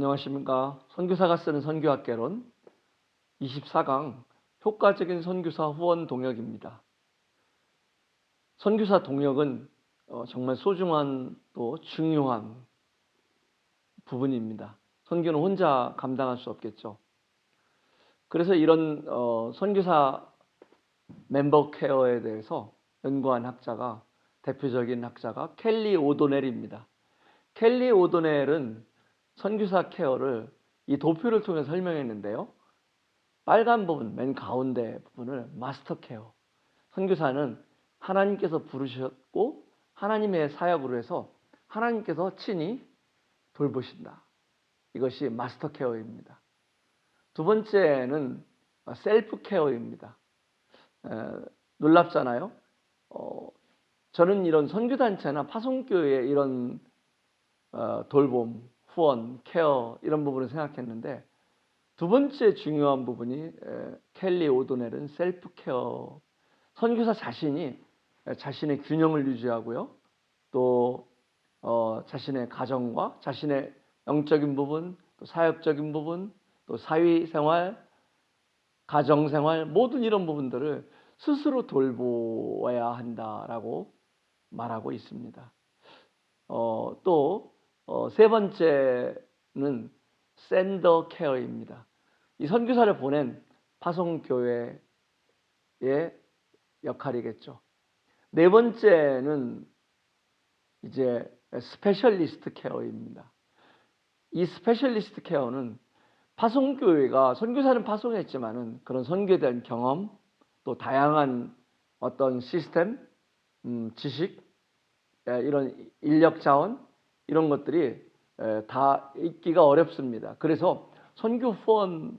안녕하십니까. 선교사가 쓰는 선교학개론 24강 효과적인 선교사 후원 동역입니다. 선교사 동역은 어, 정말 소중한 또 중요한 부분입니다. 선교는 혼자 감당할 수 없겠죠. 그래서 이런 어, 선교사 멤버 케어에 대해서 연구한 학자가 대표적인 학자가 켈리 오도넬입니다. 켈리 오도넬은 선교사 케어를 이 도표를 통해 설명했는데요. 빨간 부분, 맨 가운데 부분을 마스터 케어. 선교사는 하나님께서 부르셨고 하나님의 사역으로 해서 하나님께서 친히 돌보신다. 이것이 마스터 케어입니다. 두 번째는 셀프 케어입니다. 에, 놀랍잖아요. 어, 저는 이런 선교단체나 파송교회 이런 어, 돌봄, 후원, 케어 이런 부분을 생각했는데 두 번째 중요한 부분이 에, 켈리 오도넬은 셀프 케어. 선교사 자신이 에, 자신의 균형을 유지하고요. 또 어, 자신의 가정과 자신의 영적인 부분, 또 사역적인 부분, 또 사회 생활, 가정 생활 모든 이런 부분들을 스스로 돌보아야 한다라고 말하고 있습니다. 어, 또 어, 세 번째는 샌더 케어입니다. 이 선교사를 보낸 파송교회의 역할이겠죠. 네 번째는 이제 스페셜리스트 케어입니다. 이 스페셜리스트 케어는 파송교회가 선교사는 파송했지만은 그런 선교에 대한 경험 또 다양한 어떤 시스템, 음, 지식, 에, 이런 인력 자원 이런 것들이 에, 다 있기가 어렵습니다. 그래서 선교 후원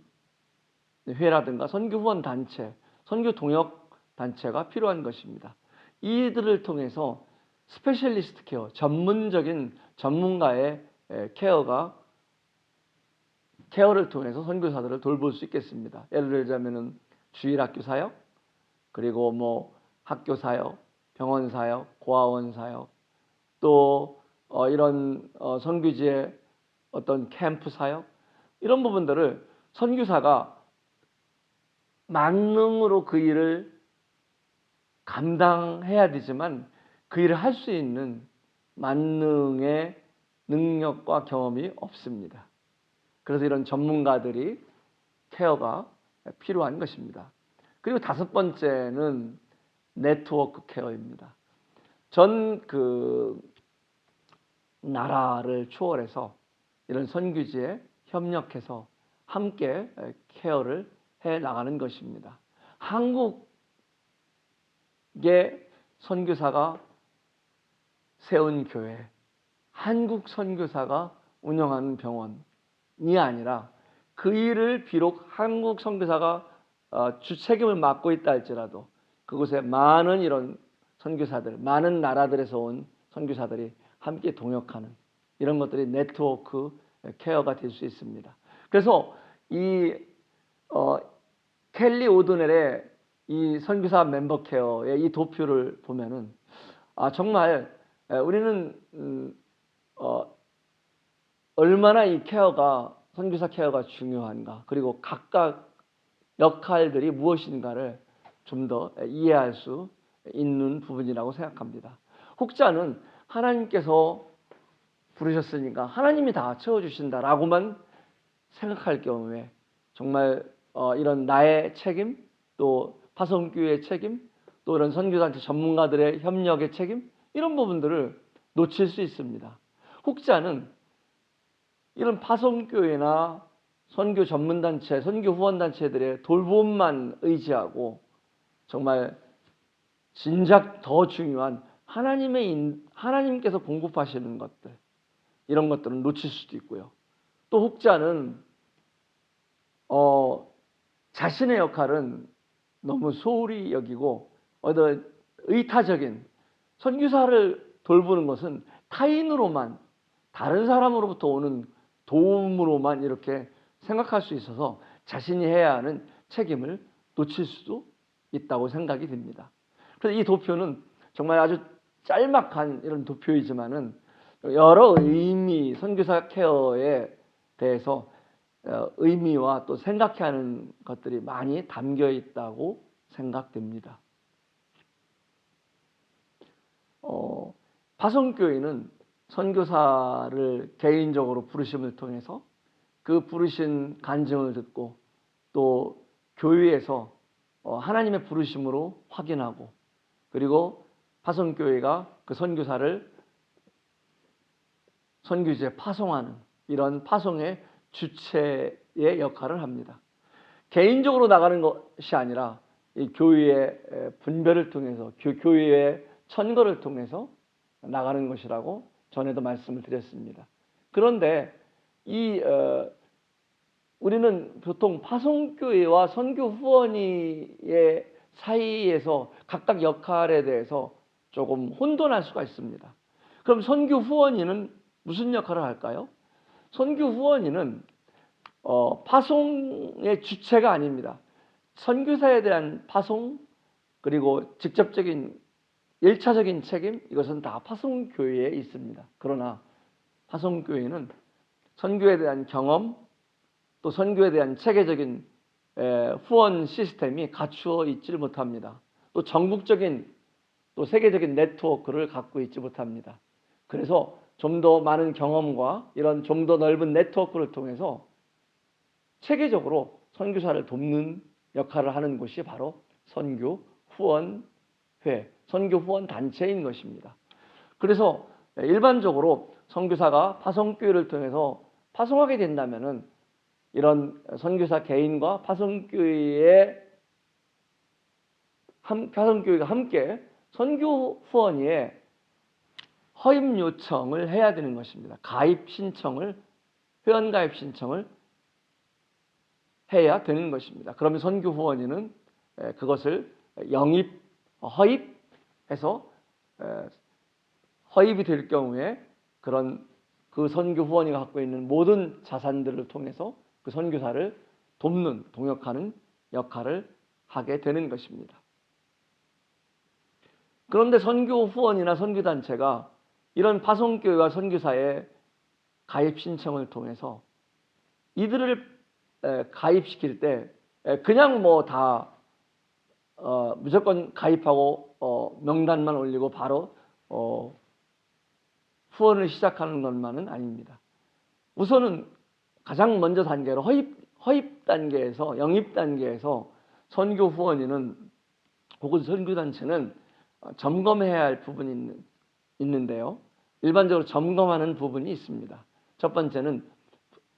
회라든가 선교 후원 단체, 선교 동역 단체가 필요한 것입니다. 이들을 통해서 스페셜리스트 케어, 전문적인 전문가의 에, 케어가 케어를 통해서 선교사들을 돌볼 수 있겠습니다. 예를 들자면은 주일학교 사역, 그리고 뭐 학교 사역, 병원 사역, 고아원 사역, 또 어, 이런 어, 선교지의 어떤 캠프 사역 이런 부분들을 선교사가 만능으로 그 일을 감당해야 되지만 그 일을 할 수 있는 만능의 능력과 경험이 없습니다. 그래서 이런 전문가들이 케어가 필요한 것입니다. 그리고 다섯 번째는 네트워크 케어입니다. 전그 나라를 초월해서 이런 선교지에 협력해서 함께 케어를 해 나가는 것입니다. 한국의 선교사가 세운 교회, 한국 선교사가 운영하는 병원이 아니라 그 일을 비록 한국 선교사가 어, 주책임을 맡고 있다 할지라도 그곳에 많은 이런 선교사들, 많은 나라들에서 온 선교사들이 함께 동역하는 이런 것들이 네트워크 케어가 될 수 있습니다. 그래서 이 어, 켈리 오드넬의 이 선교사 멤버 케어의 이 도표를 보면은 아 정말 우리는 음, 어, 얼마나 이 케어가 선교사 케어가 중요한가 그리고 각각 역할들이 무엇인가를 좀 더 이해할 수 있는 부분이라고 생각합니다. 혹자는 하나님께서 부르셨으니까 하나님이 다 채워주신다라고만 생각할 경우에 정말 어, 이런 나의 책임 또 파송교회의 책임 또 이런 선교단체 전문가들의 협력의 책임 이런 부분들을 놓칠 수 있습니다. 혹자는 이런 파송교회나 선교 전문단체, 선교 후원단체들의 돌봄만 의지하고 정말 진작 더 중요한 하나님의 인, 하나님께서 공급하시는 것들 이런 것들은 놓칠 수도 있고요. 또 혹자는 어, 자신의 역할은 너무 소홀히 여기고 어떤 의타적인 선교사를 돌보는 것은 타인으로만 다른 사람으로부터 오는 도움으로만 이렇게 생각할 수 있어서 자신이 해야 하는 책임을 놓칠 수도 있다고 생각이 듭니다. 그래서 이 도표는 정말 아주 짤막한 이런 도표이지만은 여러 의미 선교사 케어에 대해서 어, 의미와 또 생각해야 하는 것들이 많이 담겨 있다고 생각됩니다. 어, 파송교회는 선교사를 개인적으로 부르심을 통해서 그 부르신 간증을 듣고 또 교회에서 어, 하나님의 부르심으로 확인하고 그리고 파송교회가 그 선교사를 선교지에 파송하는 이런 파송의 주체의 역할을 합니다. 개인적으로 나가는 것이 아니라 이 교회의 분별을 통해서 교, 교회의 천거를 통해서 나가는 것이라고 전에도 말씀을 드렸습니다. 그런데 이 어, 우리는 보통 파송교회와 선교 후원이의 사이에서 각각 역할에 대해서 조금 혼돈할 수가 있습니다. 그럼 선교 후원이는 무슨 역할을 할까요? 선교 후원인은 어, 파송의 주체가 아닙니다. 선교사에 대한 파송 그리고 직접적인 일차적인 책임 이것은 다 파송교회에 있습니다. 그러나 파송교회는 선교에 대한 경험 또 선교에 대한 체계적인 에, 후원 시스템이 갖추어 있지를 못합니다. 또 전국적인 또 세계적인 네트워크를 갖고 있지 못합니다. 그래서 좀 더 많은 경험과 이런 좀 더 넓은 네트워크를 통해서 체계적으로 선교사를 돕는 역할을 하는 곳이 바로 선교 후원회, 선교 후원 단체인 것입니다. 그래서 일반적으로 선교사가 파송교회를 통해서 파송하게 된다면은 이런 선교사 개인과 파송교회의 파송교회가 함께 선교 후원위에 허임 요청을 해야 되는 것입니다. 가입 신청을 회원 가입 신청을 해야 되는 것입니다. 그러면 선교 후원인은 그것을 영입 허입해서 허입이 될 경우에 그런 그 선교 후원이가 갖고 있는 모든 자산들을 통해서 그 선교사를 돕는 동역하는 역할을 하게 되는 것입니다. 그런데 선교 후원이나 선교 단체가 이런 파송교회와 선교사의 가입 신청을 통해서 이들을 가입시킬 때 그냥 뭐다 어, 무조건 가입하고 어, 명단만 올리고 바로 어, 후원을 시작하는 것만은 아닙니다. 우선은 가장 먼저 단계로 허입 허입 단계에서 영입 단계에서 선교 후원인은 혹은 선교 단체는 점검해야 할 부분이 있는, 있는데요. 일반적으로 점검하는 부분이 있습니다. 첫 번째는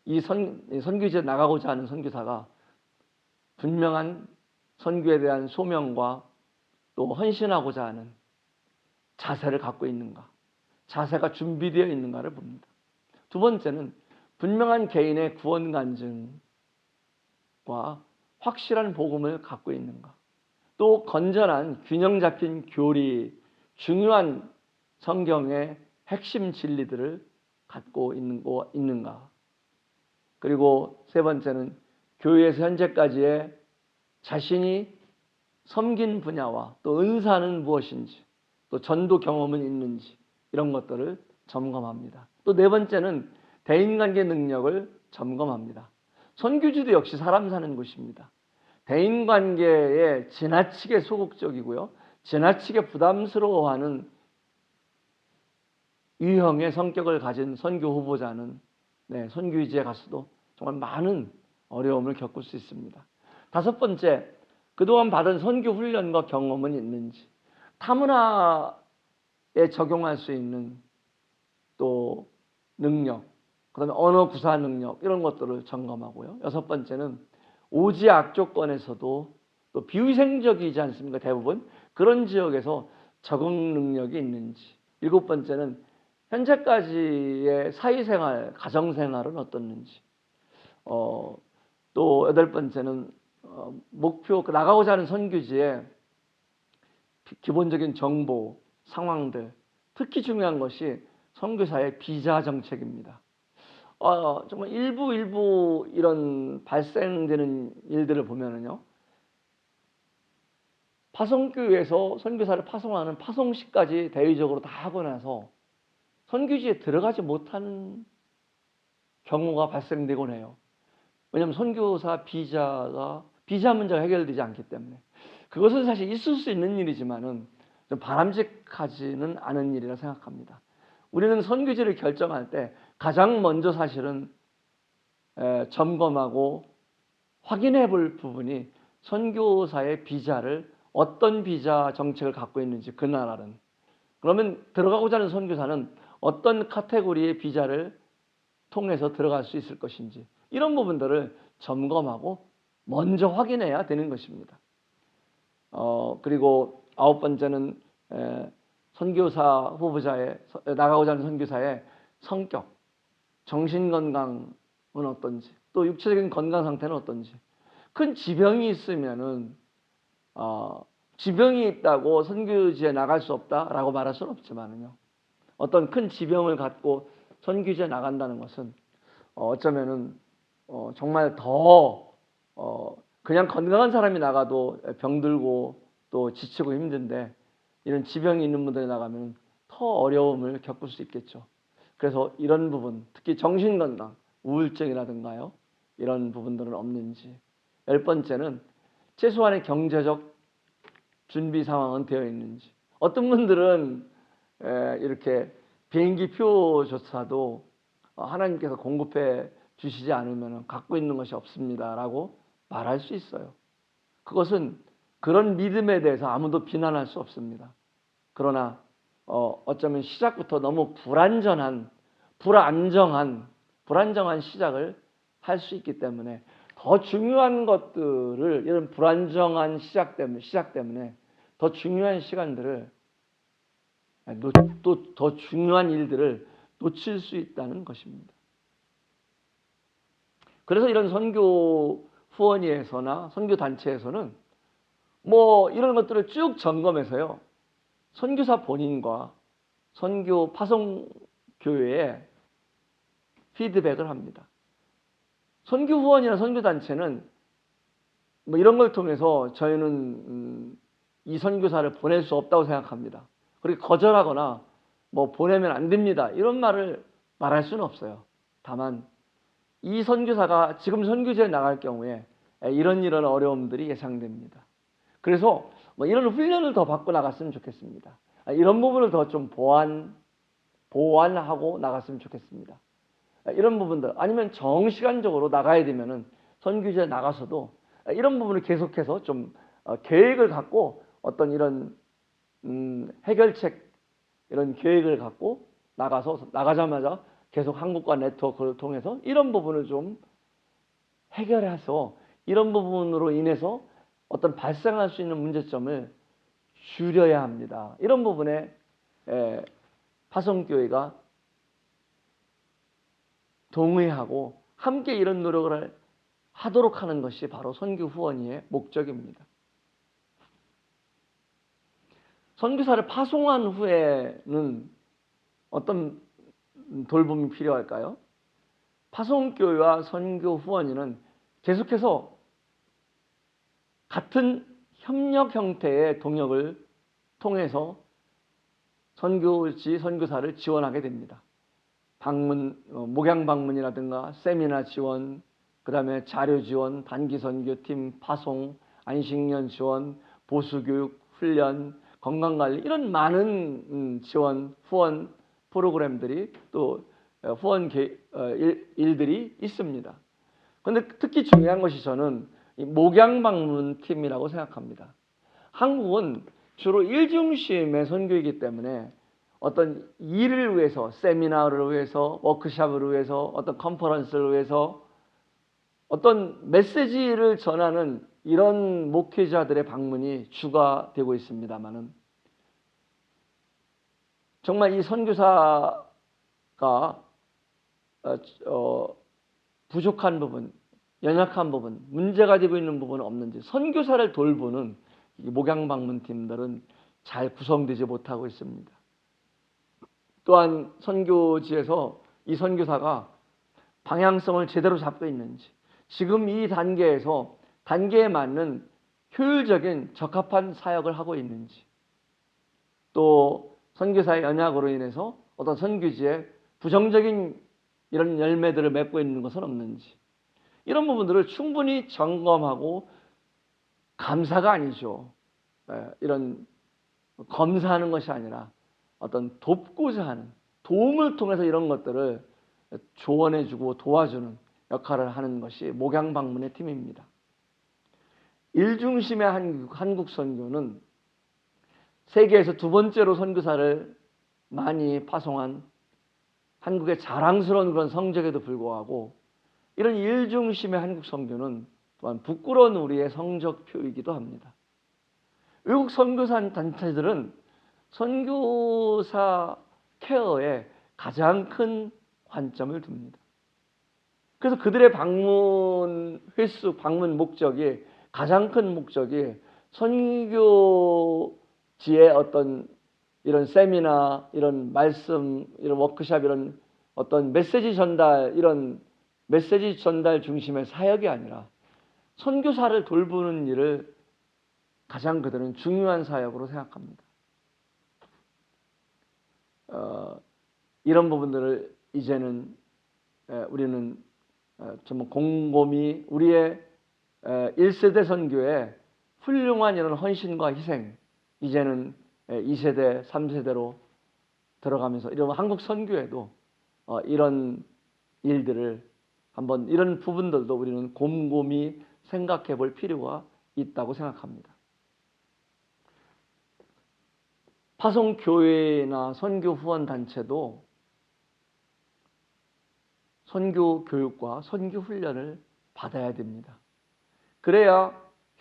이 선, 선교지에 나가고자 하는 선교사가 분명한 선교에 대한 소명과 또 헌신하고자 하는 자세를 갖고 있는가, 자세가 준비되어 있는가를 봅니다. 두 번째는 분명한 개인의 구원 간증과 확실한 복음을 갖고 있는가, 또 건전한 균형 잡힌 교리, 중요한 성경의 핵심 진리들을 갖고 있는 거 있는가. 그리고 세 번째는 교회에서 현재까지의 자신이 섬긴 분야와 또 은사는 무엇인지 또 전도 경험은 있는지 이런 것들을 점검합니다. 또 네 번째는 대인관계 능력을 점검합니다. 선교지도 역시 사람 사는 곳입니다. 대인 관계에 지나치게 소극적이고요. 지나치게 부담스러워하는 유형의 성격을 가진 선교 후보자는 네, 선교지에 가서도 정말 많은 어려움을 겪을 수 있습니다. 다섯 번째, 그동안 받은 선교 훈련과 경험은 있는지, 타문화에 적용할 수 있는 또 능력, 그 다음에 언어 구사 능력, 이런 것들을 점검하고요. 여섯 번째는 오지 악조건에서도 또 비위생적이지 않습니까? 대부분. 그런 지역에서 적응 능력이 있는지. 일곱 번째는 현재까지의 사회생활, 가정생활은 어떻는지. 어, 또 여덟 번째는 어, 목표, 그 나가고자 하는 선교지에 기본적인 정보, 상황들, 특히 중요한 것이 선교사의 비자 정책입니다. 어, 정말 일부 일부 이런 발생되는 일들을 보면은요. 파송교회에서 선교사를 파송하는 파송식까지 대외적으로 다 하고 나서 선교지에 들어가지 못하는 경우가 발생되곤 해요. 왜냐하면 선교사 비자가 비자 문제가 해결되지 않기 때문에 그것은 사실 있을 수 있는 일이지만은 좀 바람직하지는 않은 일이라 생각합니다. 우리는 선교지를 결정할 때 가장 먼저 사실은 에, 점검하고 확인해 볼 부분이 선교사의 비자를 어떤 비자 정책을 갖고 있는지 그 나라는 그러면 들어가고자 하는 선교사는 어떤 카테고리의 비자를 통해서 들어갈 수 있을 것인지 이런 부분들을 점검하고 먼저 확인해야 되는 것입니다. 어, 그리고 아홉 번째는 에, 선교사 후보자의 서- 나가고자 하는 선교사의 성격, 정신 건강은 어떤지, 또 육체적인 건강 상태는 어떤지. 큰 지병이 있으면은 어, 지병이 있다고 선교지에 나갈 수 없다라고 말할 수는 없지만은요. 어떤 큰 지병을 갖고 선교지에 나간다는 것은 어, 어쩌면은 어, 정말 더 어, 그냥 건강한 사람이 나가도 병들고 또 지치고 힘든데 이런 지병이 있는 분들이 나가면 더 어려움을 겪을 수 있겠죠. 그래서 이런 부분, 특히 정신 건강, 우울증이라든가요, 이런 부분들은 없는지. 열 번째는 최소한의 경제적 준비 상황은 되어 있는지. 어떤 분들은 에, 이렇게 비행기 표조차도 어, 하나님께서 공급해 주시지 않으면 갖고 있는 것이 없습니다라고 말할 수 있어요. 그것은 그런 믿음에 대해서 아무도 비난할 수 없습니다. 그러나 어, 어쩌면 시작부터 너무 불안전한, 불안정한, 불안정한 시작을 할 수 있기 때문에 더 중요한 것들을 이런 불안정한 시작 때문에 시작 때문에 더 중요한 시간들을 또 더 중요한 일들을 놓칠 수 있다는 것입니다. 그래서 이런 선교 후원위에서나 선교 단체에서는 뭐 이런 것들을 쭉 점검해서요. 선교사 본인과 선교 파송 교회에 피드백을 합니다. 선교 후원이나 선교 단체는 뭐 이런 걸 통해서 저희는 음, 이 선교사를 보낼 수 없다고 생각합니다. 그렇게 거절하거나 뭐 보내면 안 됩니다. 이런 말을 말할 수는 없어요. 다만 이 선교사가 지금 선교지에 나갈 경우에 이런 이런 어려움들이 예상됩니다. 그래서 뭐 이런 훈련을 더 받고 나갔으면 좋겠습니다. 아, 이런 부분을 더 좀 보완 보완하고 나갔으면 좋겠습니다. 아, 이런 부분들 아니면 정시간적으로 나가야 되면은 선교지에 나가서도 이런 부분을 계속해서 좀 어, 계획을 갖고 어떤 이런 음, 해결책 이런 계획을 갖고 나가서 나가자마자 계속 한국과 네트워크를 통해서 이런 부분을 좀 해결해서 이런 부분으로 인해서 어떤 발생할 수 있는 문제점을 줄여야 합니다. 이런 부분에 에, 파송교회가 동의하고 함께 이런 노력을 하도록 하는 것이 바로 선교 후원의 목적입니다. 선교사를 파송한 후에는 어떤 돌봄이 필요할까요? 파송교회와 선교 후원인은 계속해서 같은 협력 형태의 동역을 통해서 선교지 선교사를 지원하게 됩니다. 방문, 어, 목양 방문이라든가 세미나 지원, 그 다음에 자료 지원, 단기 선교팀 파송, 안식년 지원, 보수교육, 훈련, 건강관리 이런 많은 음, 지원, 후원 프로그램들이 또 어, 후원 개, 어, 일, 일들이 있습니다. 그런데 특히 중요한 것이 저는 이 목양 방문 팀이라고 생각합니다. 한국은 주로 일중심의 선교이기 때문에 어떤 일을 위해서 세미나를 위해서 워크샵을 위해서 어떤 컨퍼런스를 위해서 어떤 메시지를 전하는 이런 목회자들의 방문이 주가 되고 있습니다만은 정말 이 선교사가 어, 어, 부족한 부분, 연약한 부분, 문제가 되고 있는 부분은 없는지 선교사를 돌보는 이 목양 방문팀들은 잘 구성되지 못하고 있습니다. 또한 선교지에서 이 선교사가 방향성을 제대로 잡고 있는지 지금 이 단계에서 단계에 맞는 효율적인 적합한 사역을 하고 있는지 또 선교사의 연약으로 인해서 어떤 선교지에 부정적인 이런 열매들을 맺고 있는 것은 없는지 이런 부분들을 충분히 점검하고 감사가 아니죠. 예, 이런 검사하는 것이 아니라 어떤 돕고자 하는 도움을 통해서 이런 것들을 조언해주고 도와주는 역할을 하는 것이 목양 방문의 팀입니다. 일중심의 한국, 한국 선교는 세계에서 두 번째로 선교사를 많이 파송한 한국의 자랑스러운 그런 성적에도 불구하고 이런 일중심의 한국 선교는 또한 부끄러운 우리의 성적표이기도 합니다. 외국 선교사 단체들은 선교사 케어에 가장 큰 관점을 둡니다. 그래서 그들의 방문 횟수, 방문 목적이 가장 큰 목적이 선교지의 어떤 이런 세미나, 이런 말씀, 이런 워크샵, 이런 어떤 메시지 전달, 이런 메시지 전달 중심의 사역이 아니라 선교사를 돌보는 일을 가장 그들은 중요한 사역으로 생각합니다. 어, 이런 부분들을 이제는 에, 우리는 어, 좀 곰곰이 우리의 에, 1세대 선교의 훌륭한 이런 헌신과 희생 이제는 에, 2세대, 3세대로 들어가면서 이런 한국 선교에도 어, 이런 일들을 한번 이런 부분들도 우리는 곰곰이 생각해 볼 필요가 있다고 생각합니다. 파송 교회나 선교 후원 단체도 선교 교육과 선교 훈련을 받아야 됩니다. 그래야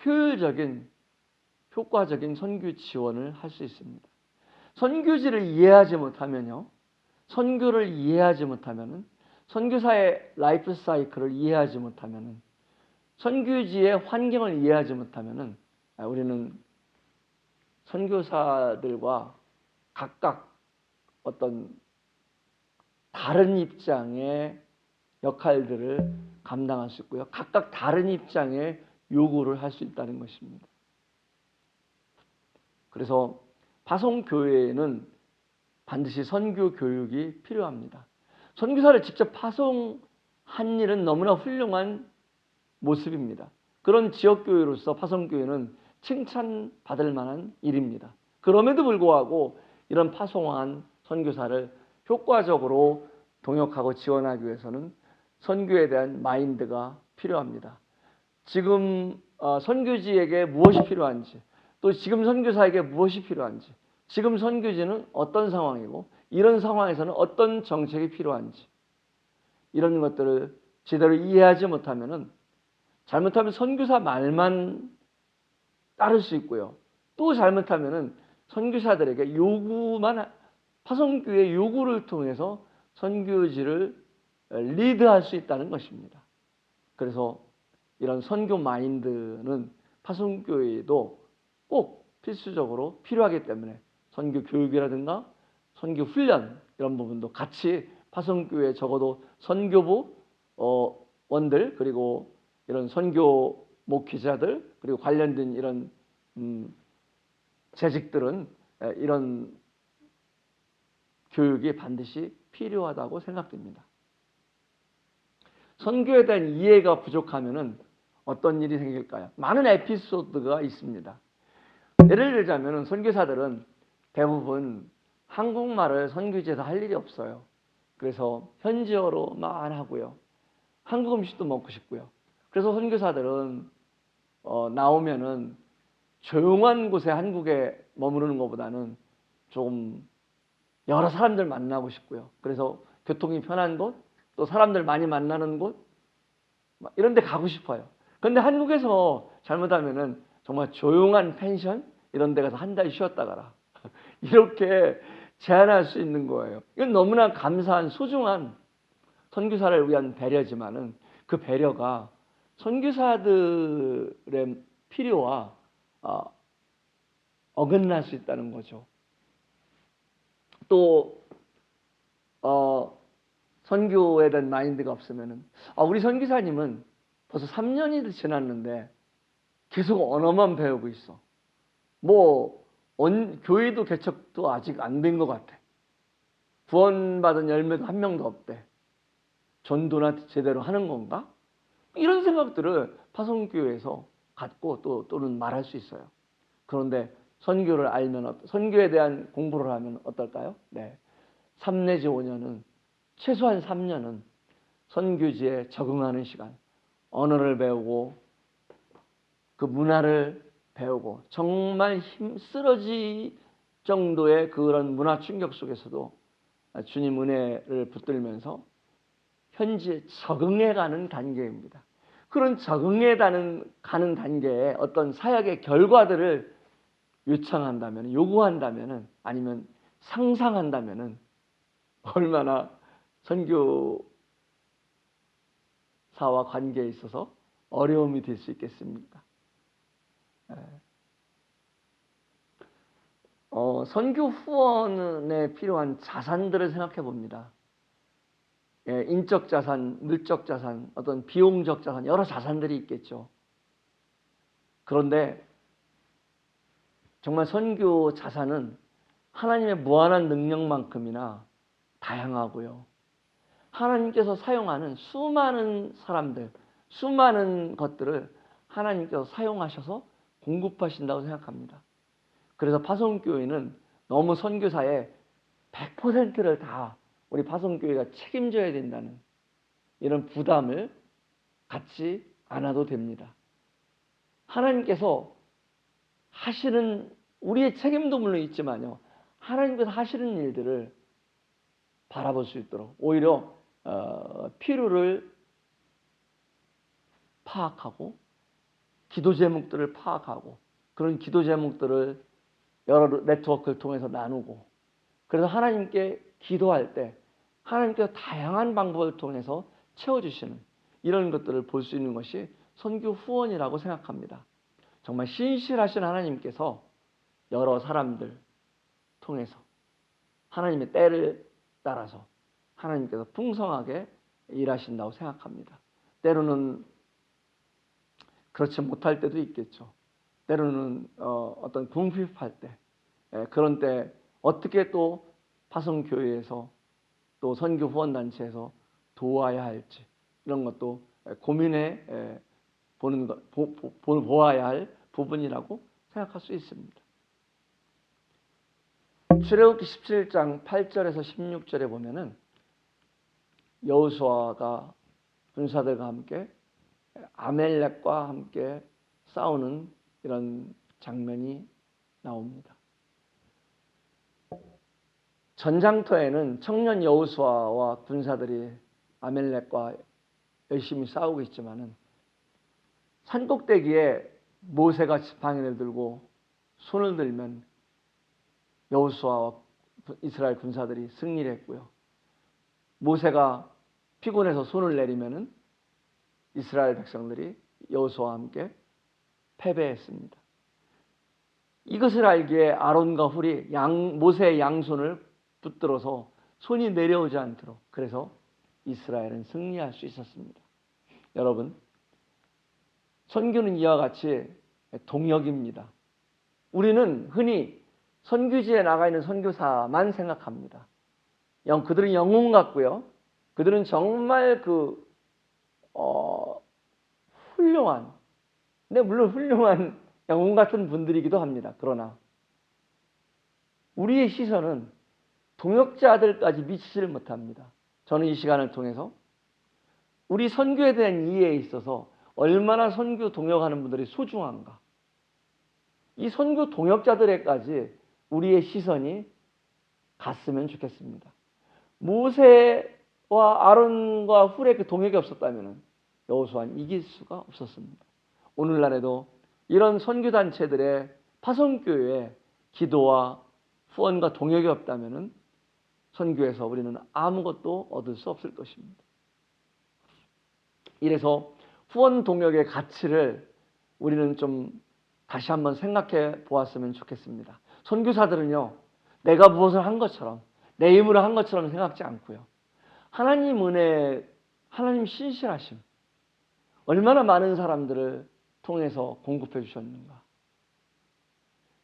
효율적인 효과적인 선교 지원을 할 수 있습니다. 선교지를 이해하지 못하면요. 선교를 이해하지 못하면은 선교사의 라이프 사이클을 이해하지 못하면은 선교지의 환경을 이해하지 못하면은 아, 우리는 선교사들과 각각 어떤 다른 입장의 역할들을 감당할 수 있고요. 각각 다른 입장의 요구를 할 수 있다는 것입니다. 그래서 파송교회에는 반드시 선교 교육이 필요합니다. 선교사를 직접 파송한 일은 너무나 훌륭한 모습입니다. 그런 지역교회로서 파송교회는 칭찬받을 만한 일입니다. 그럼에도 불구하고 이런 파송한 선교사를 효과적으로 동역하고 지원하기 위해서는 선교에 대한 마인드가 필요합니다. 지금 어, 선교지에게 무엇이 필요한지, 또 지금 선교사에게 무엇이 필요한지, 지금 선교지는 어떤 상황이고, 이런 상황에서는 어떤 정책이 필요한지, 이런 것들을 제대로 이해하지 못하면은 잘못하면 선교사 말만 따를 수 있고요. 또 잘못하면은 선교사들에게 요구만 파송교의 요구를 통해서 선교지를 리드할 수 있다는 것입니다. 그래서 이런 선교 마인드는 파송교회에도 꼭 필수적으로 필요하기 때문에 선교 교육이라든가 선교 훈련 이런 부분도 같이 파송교회 적어도 선교부 어, 원들 그리고 이런 선교 목회자들 그리고 관련된 이런 음, 재직들은 이런 교육이 반드시 필요하다고 생각됩니다. 선교에 대한 이해가 부족하면은 어떤 일이 생길까요? 많은 에피소드가 있습니다. 예를 들자면 선교사들은 대부분 한국말을 선교지에서 할 일이 없어요. 그래서 현지어로만 하고요. 한국 음식도 먹고 싶고요. 그래서 선교사들은 어, 나오면은 조용한 곳에 한국에 머무르는 것보다는 좀 여러 사람들 만나고 싶고요. 그래서 교통이 편한 곳, 또 사람들 많이 만나는 곳, 이런 데 가고 싶어요. 그런데 한국에서 잘못하면은 정말 조용한 펜션 이런 데 가서 한 달 쉬었다 가라. 이렇게 제안할 수 있는 거예요. 이건 너무나 감사한 소중한 선교사를 위한 배려지만은 그 배려가 선교사들의 필요와 어, 어긋날 수 있다는 거죠. 또 어, 선교에 대한 마인드가 없으면은 아, 우리 선교사님은 벌써 3년이 지났는데 계속 언어만 배우고 있어. 뭐 언, 교회도 개척도 아직 안 된 것 같아. 구원받은 열매도 한 명도 없대. 전도나 제대로 하는 건가? 이런 생각들을 파송교회에서 갖고 또 또는 말할 수 있어요. 그런데 선교를 알면 선교에 대한 공부를 하면 어떨까요? 네. 3 내지 5년은 최소한 3년은 선교지에 적응하는 시간, 언어를 배우고 그 문화를 배우고 정말 힘 쓰러질 정도의 그런 문화 충격 속에서도 주님 은혜를 붙들면서 현지에 적응해가는 단계입니다. 그런 적응해가는 가는 단계에 어떤 사역의 결과들을 요청한다면, 요구한다면, 아니면 상상한다면 얼마나 선교사와 관계에 있어서 어려움이 될 수 있겠습니까? 예. 어, 선교 후원에 필요한 자산들을 생각해 봅니다. 예, 인적 자산, 물적 자산, 어떤 비용적 자산, 여러 자산들이 있겠죠. 그런데 정말 선교 자산은 하나님의 무한한 능력만큼이나 다양하고요. 하나님께서 사용하는 수많은 사람들, 수많은 것들을 하나님께서 사용하셔서 공급하신다고 생각합니다. 그래서 파송교회는 너무 선교사의 100%를 다 우리 파송교회가 책임져야 된다는 이런 부담을 갖지 않아도 됩니다. 하나님께서 하시는 우리의 책임도 물론 있지만요. 하나님께서 하시는 일들을 바라볼 수 있도록 오히려 어, 필요를 파악하고 기도 제목들을 파악하고 그런 기도 제목들을 여러 네트워크를 통해서 나누고 그래서 하나님께 기도할 때 하나님께서 다양한 방법을 통해서 채워주시는 이런 것들을 볼 수 있는 것이 선교 후원이라고 생각합니다. 정말 신실하신 하나님께서 여러 사람들 통해서 하나님의 때를 따라서 하나님께서 풍성하게 일하신다고 생각합니다. 때로는 그렇지 못할 때도 있겠죠. 때로는 어, 어떤 궁핍할 때 예, 그런 때 어떻게 또 파송교회에서 또 선교 후원 단체에서 도와야 할지 이런 것도 고민해 예, 보는 것 보, 보, 보아야 할 부분이라고 생각할 수 있습니다. 출애굽기 17장 8절에서 16절에 보면은 여호수아가 군사들과 함께 아멜렉과 함께 싸우는 이런 장면이 나옵니다. 전장터에는 청년 여호수아와 군사들이 아멜렉과 열심히 싸우고 있지만은 산꼭대기에 모세가 지팡이를 들고 손을 들면 여호수아와 이스라엘 군사들이 승리를 했고요. 모세가 피곤해서 손을 내리면은 이스라엘 백성들이 여호수아와 함께 패배했습니다. 이것을 알기에 아론과 훌이 양, 모세의 양손을 붙들어서 손이 내려오지 않도록 그래서 이스라엘은 승리할 수 있었습니다. 여러분, 선교는 이와 같이 동역입니다. 우리는 흔히 선교지에 나가 있는 선교사만 생각합니다. 영, 그들은 영웅 같고요. 그들은 정말 그, 어, 훌륭한, 근데 물론 훌륭한 영웅 같은 분들이기도 합니다. 그러나, 우리의 시선은 동역자들까지 미치지를 못합니다. 저는 이 시간을 통해서 우리 선교에 대한 이해에 있어서 얼마나 선교 동역하는 분들이 소중한가. 이 선교 동역자들에까지 우리의 시선이 갔으면 좋겠습니다. 모세와 아론과 훌의 그 동역이 없었다면 여호수아는 이길 수가 없었습니다. 오늘날에도 이런 선교 단체들의 파송교회에 기도와 후원과 동역이 없다면 선교에서 우리는 아무것도 얻을 수 없을 것입니다. 이래서 후원 동역의 가치를 우리는 좀 다시 한번 생각해 보았으면 좋겠습니다. 선교사들은요, 내가 무엇을 한 것처럼, 내 힘으로 한 것처럼 생각지 않고요. 하나님 은혜, 하나님 신실하심, 얼마나 많은 사람들을 통해서 공급해 주셨는가.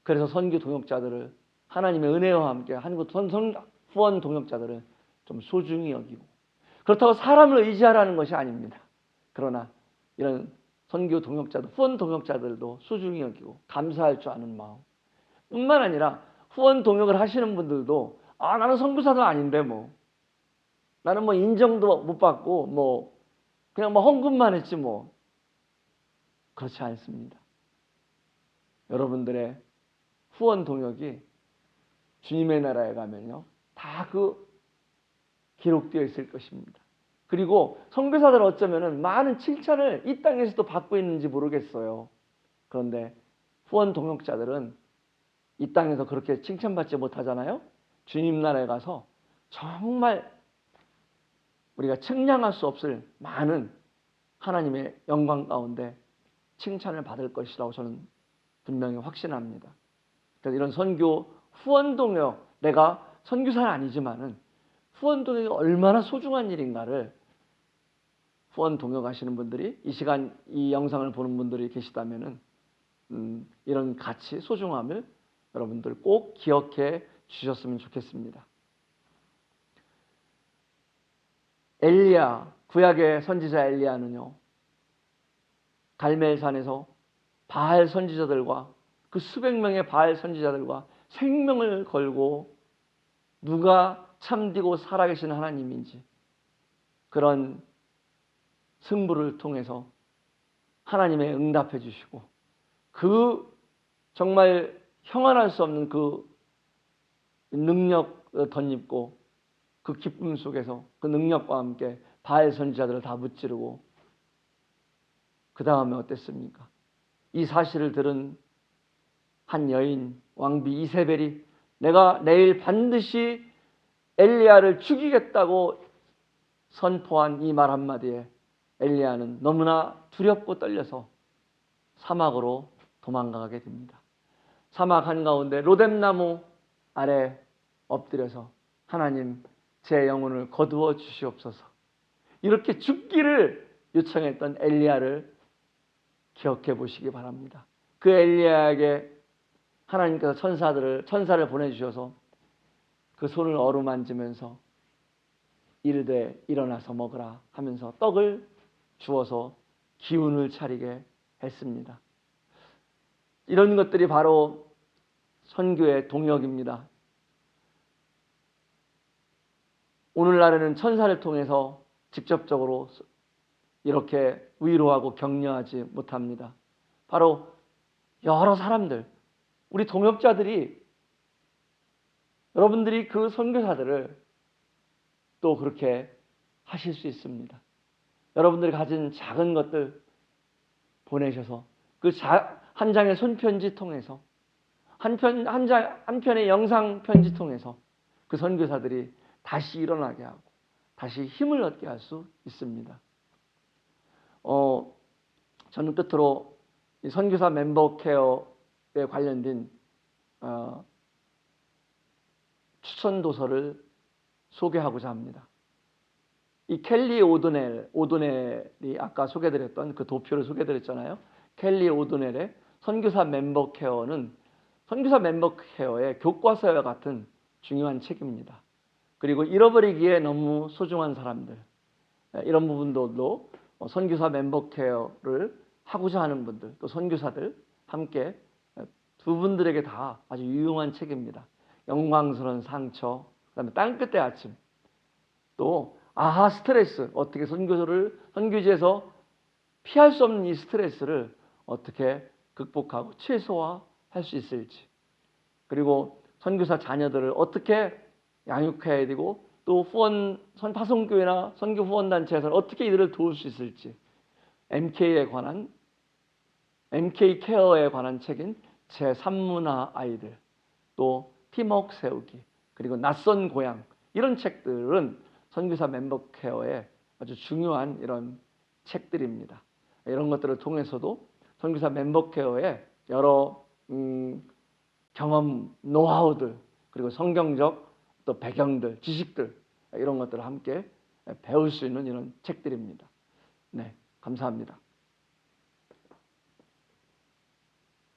그래서 선교 동역자들을 하나님의 은혜와 함께 한국 후원 동역자들을 좀 소중히 여기고 그렇다고 사람을 의지하라는 것이 아닙니다. 그러나 이런 선교 동역자들, 후원 동역자들도 소중히 여기고 감사할 줄 아는 마음. 뿐만 아니라 후원 동역을 하시는 분들도 아 나는 선교사도 아닌데 뭐 나는 뭐 인정도 못 받고 뭐 그냥 뭐 헌금만 했지 뭐 그렇지 않습니다. 여러분들의 후원 동역이 주님의 나라에 가면요 다 그 기록되어 있을 것입니다. 그리고 선교사들 어쩌면은 많은 칭찬을 이 땅에서도 받고 있는지 모르겠어요. 그런데 후원 동역자들은 이 땅에서 그렇게 칭찬받지 못하잖아요. 주님 나라에 가서 정말 우리가 측량할 수 없을 많은 하나님의 영광 가운데 칭찬을 받을 것이라고 저는 분명히 확신합니다. 그래서 이런 선교 후원 동역 내가 선교사는 아니지만은 후원 동역이 얼마나 소중한 일인가를 후원 동역하시는 분들이 이 시간 이 영상을 보는 분들이 계시다면은 음, 이런 가치 소중함을 여러분들 꼭 기억해 주셨으면 좋겠습니다. 엘리야 구약의 선지자 엘리야는요 갈멜산에서 바알 선지자들과 그 수백 명의 바알 선지자들과 생명을 걸고 누가 참되고 살아계신 하나님인지 그런 승부를 통해서 하나님의 응답해 주시고 그 정말 형언할 수 없는 그 능력 덧입고 그 기쁨 속에서 그 능력과 함께 바알 선지자들을 다 무찌르고 그 다음에 어땠습니까? 이 사실을 들은 한 여인 왕비 이세벨이 내가 내일 반드시 엘리야를 죽이겠다고 선포한 이 말 한마디에 엘리야는 너무나 두렵고 떨려서 사막으로 도망가게 됩니다. 사막 한가운데 로뎀나무 아래 엎드려서 하나님 제 영혼을 거두어 주시옵소서. 이렇게 죽기를 요청했던 엘리야를 기억해 보시기 바랍니다. 그 엘리야에게 하나님께서 천사들을 천사를 보내 주셔서 그 손을 어루만지면서 이르되 일어나서 먹으라 하면서 떡을 주어서 기운을 차리게 했습니다. 이런 것들이 바로 선교의 동력입니다. 오늘날에는 천사를 통해서 직접적으로 이렇게 위로하고 격려하지 못합니다. 바로 여러 사람들, 우리 동역자들이 여러분들이 그 선교사들을 또 그렇게 하실 수 있습니다. 여러분들이 가진 작은 것들 보내셔서 그 한 장의 손편지 통해서 한편 한장 한 편의 영상 편지 통해서 그 선교사들이 다시 일어나게 하고 다시 힘을 얻게 할 수 있습니다. 어, 저는 끝으로 선교사 멤버 케어에 관련된 어, 추천 도서를 소개하고자 합니다. 이 켈리 오드넬, 오드넬이 아까 소개드렸던 그 도표를 소개드렸잖아요. 켈리 오드넬의 선교사 멤버 케어는 선교사 멤버 케어의 교과서와 같은 중요한 책입니다. 그리고 잃어버리기에 너무 소중한 사람들 이런 부분들도 선교사 멤버 케어를 하고자 하는 분들 또 선교사들 함께 두 분들에게 다 아주 유용한 책입니다. 영광스러운 상처, 그다음에 땅끝의 아침, 또 아하 스트레스. 어떻게 선교소를 선교지에서 피할 수 없는 이 스트레스를 어떻게 극복하고 최소화할 수 있을지. 그리고 선교사 자녀들을 어떻게 양육해야 되고 또 후원 선 파송교회나 선교 후원 단체에서 어떻게 이들을 도울 수 있을지. MK에 관한 MK 케어에 관한 책인 제 3문화 아이들 또 팀워크 세우기 그리고 낯선 고향 이런 책들은 선교사 멤버 케어에 아주 중요한 이런 책들입니다. 이런 것들을 통해서도 선교사 멤버 케어의 여러 음, 경험 노하우들 그리고 성경적 또 배경들 지식들 이런 것들을 함께 배울 수 있는 이런 책들입니다. 네, 감사합니다.